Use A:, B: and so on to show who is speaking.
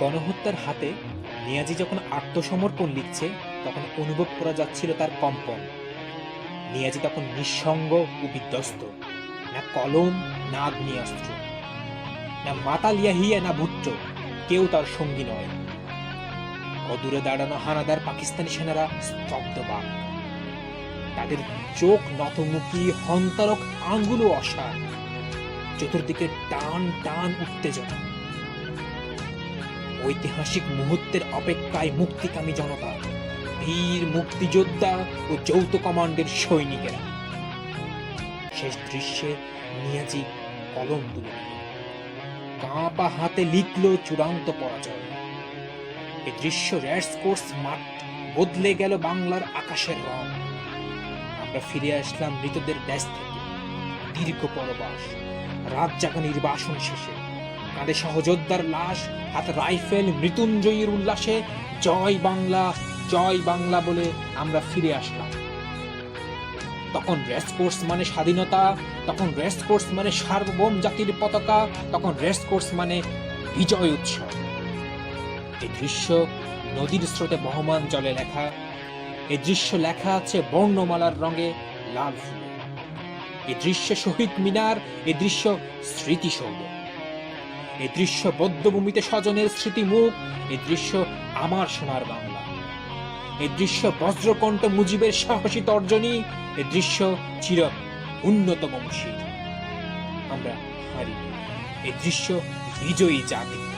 A: গণহত্যার হাতে নিয়াজি যখন আত্মসমর্পণ লিখছে, তখন অনুভব করা যাচ্ছিল তার কম্পন। নিয়াজি তখন নিঃসঙ্গ ও বিধ্বস্ত। না কলম, না আগ্নেয়াস্ত্র। না মাতাল ইয়াহিয়া না ভুট্টো কেউ তার সঙ্গী নয়। অদূরে দাঁড়ানো হানাদার পাকিস্তানি সেনারা স্তব্ধবাক তাদের চোখ নতমুখী হন্তারক, আঙ্গুলো অসার। চতুর্দিকে টান টান উত্তেজনা। ঐতিহাসিক মুহূর্তের অপেক্ষায় মুক্তিকামী জনতা, বীর মুক্তিযোদ্ধা ও যৌথ কমান্ডের সৈনিকেরা। শেষ দৃশ্যে নিয়াজি কলম তুলে কাঁপা হাতে লিখল চূড়ান্ত পরাজয়। এই দৃশ্য রেডস কোর্স মাঠ বদলে গেল বাংলার আকাশের রং। আমরা ফিরে আসলাম মৃতদের দেশ থেকে। দীর্ঘ পরবাস, রাত জাগা নির্বাসন শেষে। কাঁধে সহযোদ্ধার লাশ, হাতে রাইফেল মৃত্যুঞ্জয়ীর উল্লাসে জয় বাংলা জয় বাংলা বলে আমরা ফিরে আসলাম। তখন রেসকোর্স মানে স্বাধীনতা, তখন রেসকোর্স মানে সার্বভৌম জাতির পতাকা, তখন রেসকোর্স মানে বিজয় উৎসব। এই দৃশ্য নদীর স্রোতে বহমান জলে লেখা। এই দৃশ্য লেখা আছে বর্ণমালার রঙে লাল এই দৃশ্য শহীদ মিনার এই দৃশ্য স্মৃতিসৌধ। এই দৃশ্য বদ্ধভূমিতে স্বজনের স্মৃতিমুখ, এ দৃশ্য আমার সোনার বাংলা। এ দৃশ্য বজ্রকণ্ঠ মুজিবের সাহসী তর্জনী, এ দৃশ্য চির উন্নত বংশী আমরা হারি। এই দৃশ্য বিজয়ী জাতি